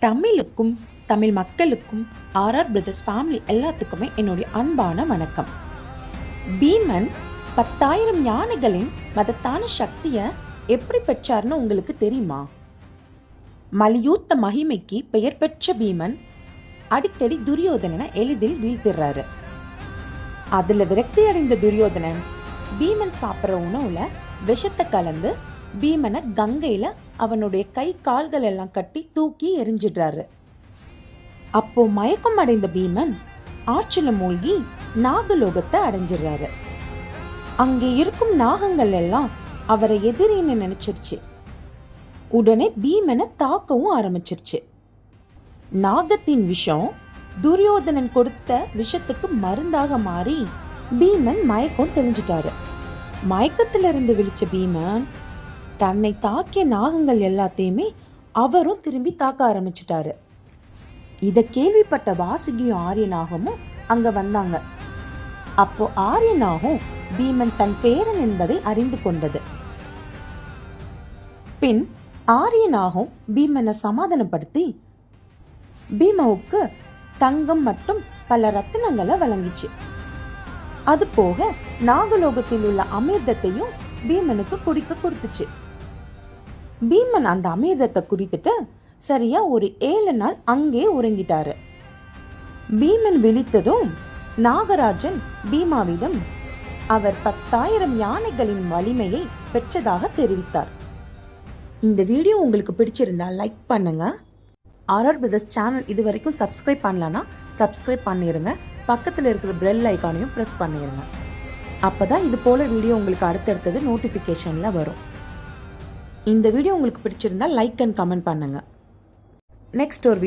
தமிழுக்கும் தமிழ் மக்களுக்கும் RR brothers family எல்லாத்துக்குமே என்னுடைய அன்பான வணக்கம். பீமன் பத்தாயிரம் யானைகளின் மதத்தான சக்தியை எப்படி பெற்றார்னு உங்களுக்கு தெரியுமா? மலியூத்த மகிமைக்கு பெயர் பெற்ற பீமன் அடிக்கடி துரியோதனனை எளிதில் வீழ்த்திடுறாரு அதில் விரக்தி அடைந்த துரியோதனன் பீமன் சாப்பிட்ற உணவுல விஷத்தை கலந்து பீமனை கங்கையில் அவனுடைய கை கால்கள் எல்லாம் கட்டி தூக்கி எரிஞ்சிடுறாரு. அப்போ மயக்கம் அடைந்த பீமன் ஆற்றில் மூழ்கி நாகலோகத்தை அடைஞ்சிடுறாரு. அங்கே இருக்கும் நாகங்கள் எல்லாம் அவரை எதிரின்னு நினைச்சிருச்சு. உடனே பீமனை தாக்கவும் ஆரம்பிச்சிருச்சு. நாகத்தின் விஷம் துரியோதனன் கொடுத்த விஷத்துக்கு மருந்தாக மாறி பீமன் மயக்கம் தெளிஞ்சிட்டாரு. மயக்கத்திலிருந்து விழிச்ச பீமன் தன்னை தாக்கிய நாகங்கள் எல்லாத்தையுமே அவரும் திரும்பி தாக்க ஆரம்பிச்சிட்டாரு. இதை கேள்விப்பட்ட வாசுகியும் ஆரியனாகமும் அங்க வந்தாங்க. அப்போ ஆரியனாகும் பீமன் தன் பேரன் என்பதை அறிந்து கொண்டது. பின் ஆரியனாகும் பீமனை சமாதானப்படுத்தி பீமாவுக்கு தங்கம் மற்றும் பல ரத்தினங்களை வழங்கிச்சு. அது போக நாகலோகத்தில் உள்ள அமிர்தத்தையும் பீமனுக்கு குடிக்க கொடுத்துச்சு. பீமன் அந்த அமிர்தத்தை குடித்துட்டு சரியா ஒரு ஏழு நாள் அங்கே உறங்கிட்டாரு. பீமன் விழித்ததும் நாகராஜன் பீமாவிடம் அவர் பத்தாயிரம் யானைகளின் வலிமையை பெற்றதாக தெரிவித்தார். இந்த வீடியோ உங்களுக்கு பிடிச்சிருந்தா லைக் பண்ணுங்க. ஆர்ஆர் பிரதர்ஸ் சேனல் இது வரைக்கும் சப்ஸ்கிரைப் பண்ணலன்னா சப்ஸ்கிரைப் பண்ணிடுங்க பக்கத்தில் இருக்கிற பெல் ஐக்கானையும் ப்ரெஸ் பண்ணிடுங்க அப்போ தான் இது போல் வீடியோ உங்களுக்கு அடுத்தடுத்தது நோட்டிஃபிகேஷனில் வரும். இந்த வீடியோ உங்களுக்கு பிடிச்சிருந்தா லைக் அண்ட் கமெண்ட் பண்ணுங்கள் நெக்ஸ்ட் ஒரு